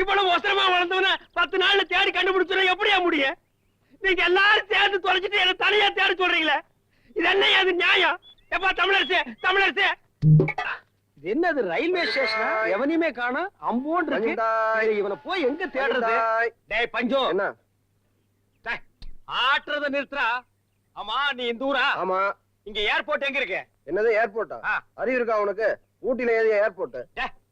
இவ்வளவு ஒசரமா வளர்ந்தவன பத்து நாள்ல தேடி கண்டுபிடிச்சுனா எப்படியா முடியும்? நீங்க எல்லாரும் சேர்ந்து தொலைச்சிட்டு என்ன தனியா தேடி சொல்றீங்களே? இது என்ன அது நியாயம்? எப்பா தமிழரசு தமிழரசு. இது என்னது ரயில்வே ஸ்டேஷனா? எவனையுமே காணும் அம்போன் இருக்கு. இவனை போய் எங்க தேடுறது? டேய் பஞ்சம் என்ன? ஆட்டுறத நிறுத்துறா. ஆமா நீ இந்த ஊரா? ஆமா. இங்க ஏர்போர்ட் எங்க இருக்கு? என்னது ஏர்போர்ட்டா. அறிவு இருக்கா உனக்கு? ஊட்டில ஏது ஏர்போர்ட்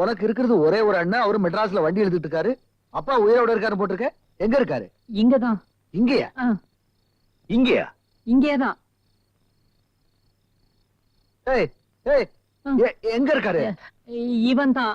உனக்கு இருக்கிறது ஒரே ஒரு அண்ணன் அவரு மெட்ராஸ்ல வண்டி எழுதிட்டு இருக்காரு. அப்பா உயிரோட இருக்காரு போட்டிருக்க. எங்க இருக்காரு? இங்கதான். இங்கேயா. இங்கேயா? இங்கேதான். ஏய் ஏய் எங்க இருக்காரு? இவன் தான்.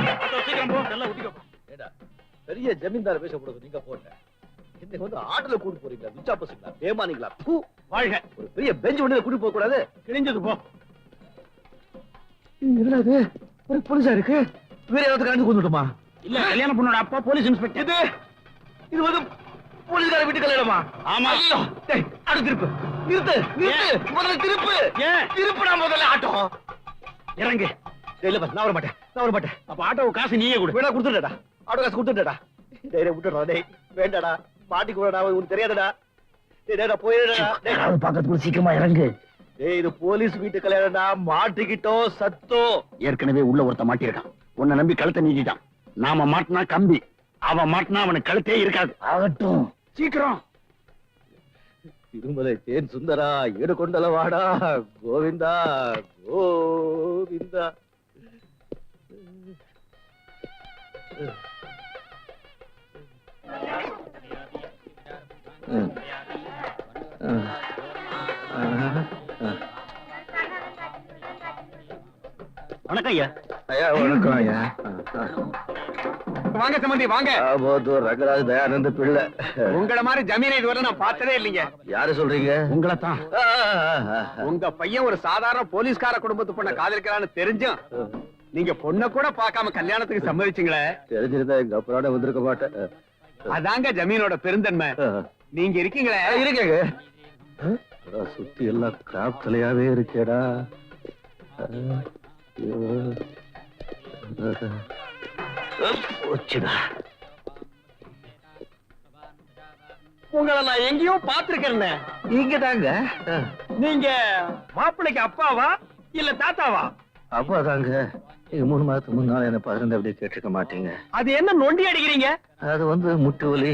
பெரிய ஜமீன்தார் போடுறது நீங்க போட்ட இன்னைக்கு வந்து ஆட்டோல கூட்டு போறீங்களா விச்சா பசங்களா பேமானிங்களா? பூ வாழ்க. ஒரு பெரிய பெஞ்ச் வண்டியில கூட்டு போக கூடாது. கிழிஞ்சது போ. என்னடா இது? ஒரு போலீஸா இருக்கு. வேற யாராவது கலந்து கொண்டுட்டுமா இல்ல கல்யாண பொண்ணோட அப்பா போலீஸ் இன்ஸ்பெக்டர். இது இது வந்து போலீஸ்கார வீட்டு கல்யாணமா? ஆமா. டேய் அடுத்து திருப்பு. நிறுத்து நிறுத்து. முதல்ல திருப்பு. ஏன்? திருப்புடா முதல்ல ஆட்டோ. இறங்கு. இல்ல பாஸ், நான் வர மாட்டேன் நான் வர மாட்டேன் அப்ப ஆட்டோ காசு நீயே கொடு. வேணா கொடுத்துட்டா ஆட்டோ காசு கொடுத்துட்டா டேய் விட்டுடுறா டேய். வேண்டாடா. மாட்டி கூடடா உனக்கு தெரியாதடா. நான் போயிடுடா. பக்கத்துக்குள்ள சீக்கிரமா இறங்கு. டேய் இது போலீஸ் வீட்டு கல்யாணம்டா. மாட்டிக்கிட்டோ சத்தோ. ஏற்கனவே உள்ள ஒருத்த மாட்டிருக்கான் உன்னை நம்பி கழுத்தை நீட்டிட்டான். நாம மாட்டினா கம்பி. அவன் மாட்டினா அவனுக்கு கழுத்தே இருக்காது. ஆகட்டும். சீக்கிரம். திருமலை தேன் சுந்தரா ஈடு கொண்டல வாடா. கோவிந்தா கோவிந்தா. வணக்கம் ஐயா. ஐயா வணக்கம் ஐயா. வாங்க சம்பந்தி வாங்க. ஆபோத்தூர் ரங்கராஜ் தயானந்த பிள்ளை. உங்கள மாதிரி ஜமீனை இதுவரை நான் பார்த்ததே இல்லைங்க. யாரு சொல்றீங்க? உங்களை தான். உங்க பையன் ஒரு சாதாரண போலீஸ்கார குடும்பத்து பொண்ணை காதலிக்கிறான்னு தெரிஞ்சும் நீங்க பொண்ண கூட பார்க்காம கல்யாணத்துக்கு சம்மதிச்சீங்களே. தெரிஞ்சிருந்தா எங்க அப்புறம் வந்திருக்க மாட்டேன். அதாங்க ஜமீனோட பெருந்தன்மை. நீங்க இருக்கீங்களே? இருக்கேங்க. சுத்தி எல்லாம் கிராப் தலையாவே இருக்கேடா. உங்களை நான் எங்கேயோ பாத்துருக்கேன் இங்க தாங்க நீங்க மாப்பிள்ளைக்கு அப்பாவா இல்ல தாத்தாவா? அப்பா தாங்க நீங்க மூணு மாதத்துக்கு முன்னால என்ன பதினந்து அப்படி கேட்டிருக்க மாட்டீங்க. அது என்ன நொண்டி அடிக்கிறீங்க? அது வந்து முட்டு வலி.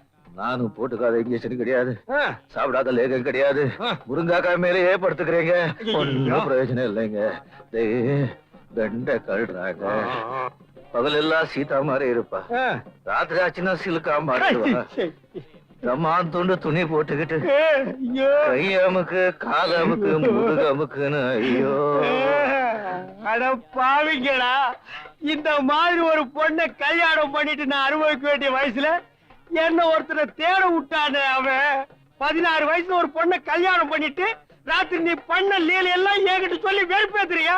நானும் போட்டுக்காத இன்ஜெக்ஷன் கிடையாது. சாப்பிடாத லேகம் கிடையாது. முருங்காக்காய் மேலேயே படுத்துக்கிறீங்க. ஒன்னும் பிரயோஜனம் இல்லைங்க. பெண்டை கழுறாங்க பகல் எல்லாம் சீதா மாதிரி இருப்பா. ராத்திரி ஆச்சுன்னா சிலுக்கா மாறிடுவா. தம்மான் துண்டு துணி போட்டுக்கிட்டு. கை அமுக்கு கால் அமுக்கு முதுகு அமுக்குன்னு ஐயோ. அட பாவிங்களா இந்த மாதிரி ஒரு பொண்ணை கல்யாணம் பண்ணிட்டு நான் அனுபவிக்க வேண்டிய வயசுல என்ன ஒருத்தனை தேட விட்டானே அவன்? பதினாறு வயசுல ஒரு பொண்ணை கல்யாணம் பண்ணிட்டு ராத்திரி நீ பண்ண லீல எல்லாம் என்கிட்ட சொல்லி வெறுப்பேத்துறியா?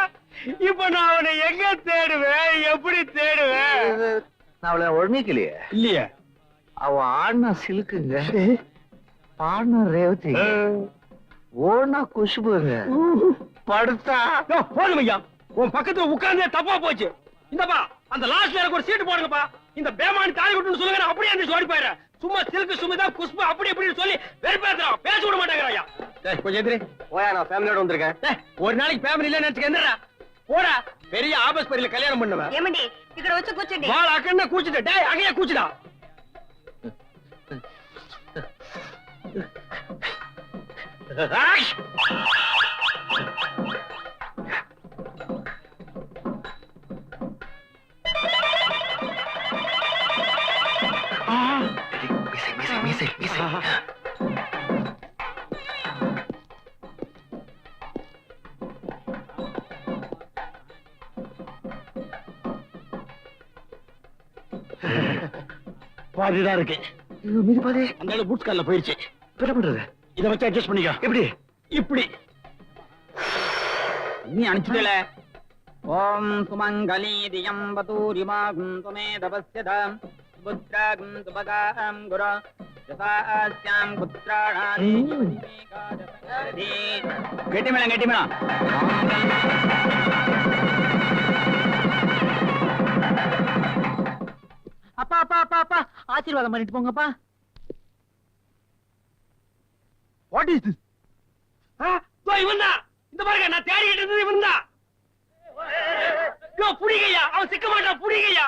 இப்ப நான் அவனை எங்க தேடுவேன்? எப்படி தேடுவேன்? நான் அவளை ஒழுங்கிக்கலையே. இல்லையே. அவன் ஆடினா சிலுக்குங்க பாடினா ரேவதி ஓடினா குஷ்புங்க படுத்தா. யோ, போதும் ஐயா. உன் பக்கத்துல உட்கார்ந்தே தப்பா போச்சு. இந்தப்பா அந்த லாஸ்ட்ல எனக்கு ஒரு சீட்டு போடுங்கப்பா. இந்த பேமான் தாலி விட்டுன்னு சொல்லுங்க அப்படியே அந்த ஓடி போயிடுறேன். சும்மா சில்கு சுமிதா குஷ்பு அப்படி இப்படின்னு சொல்லி வெறுப்பேத்துறான். பேச விட மாட்டேங்கிறாயா? கொஞ்சம் எதிரி ஓயா நான் ஃபேமிலியோட வந்திருக்கேன். ஒரு நாளைக்கு ஃபேமிலி இல்ல நினைச்சுக்க என்னடா போடா. பெரிய ஆபஸ் பரியில கல்யாணம் பண்ணுவேன். ஏமண்டி இக்கட வச்சு கூச்சிடி வாள அக்கண்ண கூச்சிடு டேய் அகைய கூச்சிடா. ஆஷ் பாதிதான் இருக்கு. மீதி பாதி. அந்த பூட்ஸ் கால்ல போயிருச்சு. என்ன பண்றது? இத வச்சு அட்ஜஸ்ட் பண்ணிக்க. எப்படி? இப்படி. நீ அனுப்பிச்சுடல ஓம் சுமங்கலி தியம் வதூரிமாகும் துமே தபஸ்யதாம் புத்ராகும் சுபகாம் குரு யசாஸ்யாம் புத்ராணாதி கெட்டி மேளம் அப்பா அப்பா அப்பா அப்பா ஆசீர்வாதம் பண்ணிட்டு போங்கப்பா. வாட் இஸ் திஸ் இவன் தான் இந்த பாருங்க நான் தேடிக்கிட்டு இருந்தது இவன் தான் யோ புடிங்கய்யா அவன் சிக்க மாட்டான் புடிங்கய்யா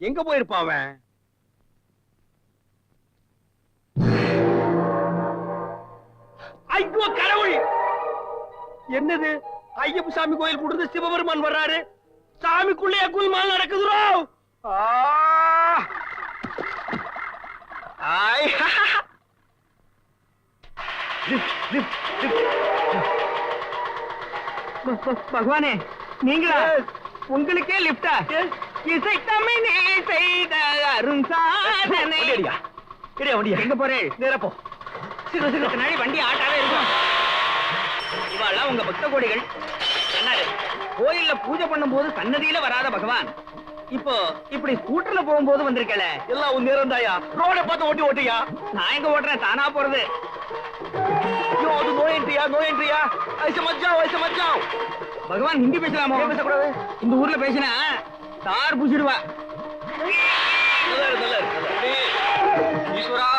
எங்க போயிருப்பான் அவன்? ஐயோ கடவுள்! என்னது? ஐயப்ப சாமி கோயில் கொடுத்து சிவபெருமான் வர்றாரு. சாமிக்குள்ளே குல்மால் நடக்குதுரோ? பகவானே நீங்களா? உங்களுக்கே லிப்டா இசை தமிழ் செய்த அருண் சாதனை. எங்க போறேன் நேரப்போ சிறு சிறு நாளை வண்டி ஆட்டாவே இருக்கும். இவாள்லாம் உங்க பக்த கோடிகள். கோயில்ல பூஜை பண்ணும்போது சன்னதியில வராத பகவான். இப்போ இப்படி ஸ்கூட்டர்ல போகும்போது வந்திருக்கல எல்லாம் உன் நேரம் தாயா? ரோட பார்த்து ஓட்டி ஓட்டியா நான் எங்க ஓட்டுறேன்? தானா போறது. ஐயோ அது நோ என்ட்ரியா நோ என்ட்ரியா ஐச மச்சாவ் ஐச மச்சாவ். பகவான் ஹிந்தி பேசலாமா? பேசக்கூடாது. இந்த ஊர்ல பேசினா தார் இருக்கு. ஈஸ்வரா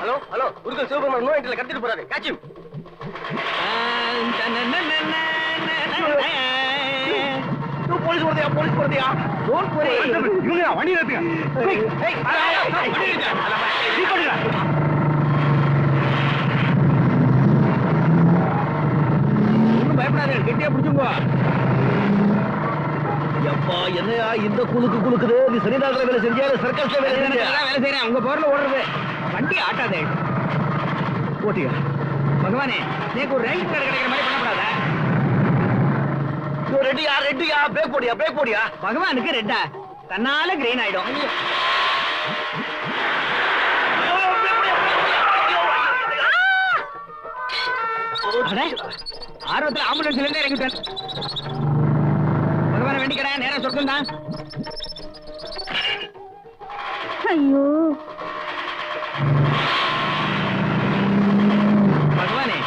ஹலோ ஹலோ குருக்கள் சிவபெருமான் நோ என்ட்ரில கடத்திட்டு போறாரு காட்சி போலீஸ் போறதையா போலீஸ் போறதையா டோன்ட் போறே இவங்க வண்டி நிறுத்துங்க ஏய், ஏய், அட, அட, அட, வண்டி நிறுத்துங்க. அட, அட, நீ பண்ணுங்க. ஒண்ணும் பயப்படாத கெட்டியா பிடிச்சுங்க? எப்பா என்னையா இந்த குலுக்கு குலுக்குது? நீ சனிதாசல வேலை செஞ்சியா சர்க்கஸ்ல வேலை செஞ்சியா? வேலை செய்யறேன் உங்க போர்ல ஓடுறது. வண்டி ஆட்டாதே. ஓட்டியா? பகவானே நேக்கு ஒரு ரேங்க் கார்டு கிடைக்கிற மாதிரி பண்ணப்படாத ரெட்டியா ரெட்டியா பிரேக் போடியா பிரேக் போடியா பகவானுக்கு ரெட்டா. தன்னால கிரீன் ஆயிடும். ஆர்வத்துல ஆம்புலன்ஸ்ல இருந்து இறங்கிட்டேன். பகவான வேண்டிக்கடா நேரம் சொர்க்கம் தான் ஐயோ. பகவானே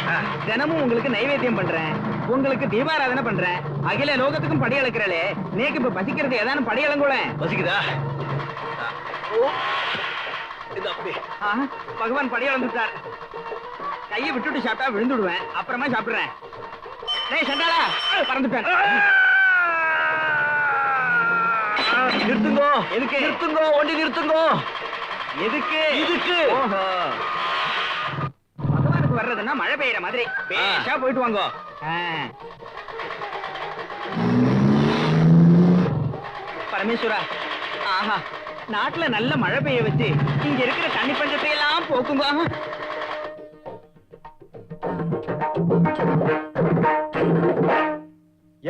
தினமும் உங்களுக்கு நைவேத்தியம் பண்றேன். உங்களுக்கு தீபாராதனை பண்றேன். அகில லோகத்துக்கும் படி அளக்கிறளே நேக்கு இப்ப பசிக்கிறது ஏதானும் படி அளங்கூட பசிக்குதா? பகவான் படி அளந்துட்டார். கையை விட்டுட்டு சாப்பிட்டா விழுந்துடுவேன். அப்புறமா சாப்பிடுறேன். டேய் சண்டாளா பறந்துட்டேன். நிறுத்துங்கோ. எதுக்கு? நிறுத்துங்கோ வண்டி நிறுத்துங்கோ. எதுக்கு? இதுக்கு. ஓஹோ. பகவானுக்கு வர்றதுன்னா மழை பெய்யற மாதிரி. பேஷா போயிட்டு வாங்கோ. பரமேஸ்வரா ஆஹா நாட்டுல நல்ல மழை பெய்ய வச்சு இங்க இருக்கிற தண்ணி பஞ்சத்தை எல்லாம் போக்குங்க.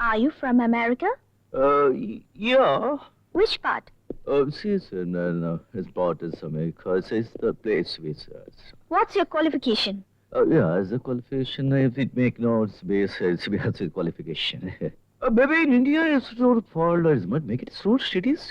Are you from America? Uh, yeah. Which part? Uh, she's in, uh, his part is America. It's the place we search. What's your qualification? Uh, yeah, as a qualification, if it make no space, it's because qualification. uh, maybe in India, it's not fault, it's not make it so cities.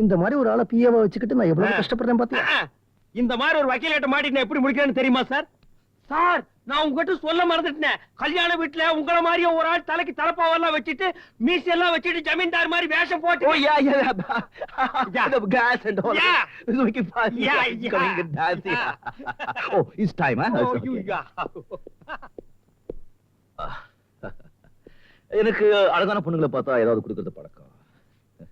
இந்த மாதிரி ஒரு ஆளை பிஏவா வச்சுக்கிட்டு நான் எவ்வளவு. கஷ்டப்படுறேன் பாத்தியா? இந்த மாதிரி ஒரு வக்கீலேட்ட மாட்டி நான் எப்படி முடிக்கிறேன்னு தெரியுமா சார்? சார் நான் உங்ககிட்ட சொல்ல மறந்துட்டேன். கல்யாண வீட்டுல உங்களை மாதிரியே ஒரு ஆள் தலைக்கு தலப்பாவெல்லாம் வச்சுட்டு மீசி எல்லாம் வச்சுட்டு ஜமீன்தார் மாதிரி வேஷம் போட்டு? Oh, It's you- okay. yeah. எனக்கு அழகான பொண்ணுங்களை பார்த்தா ஏதாவது கொடுக்கறது பழக்கம்.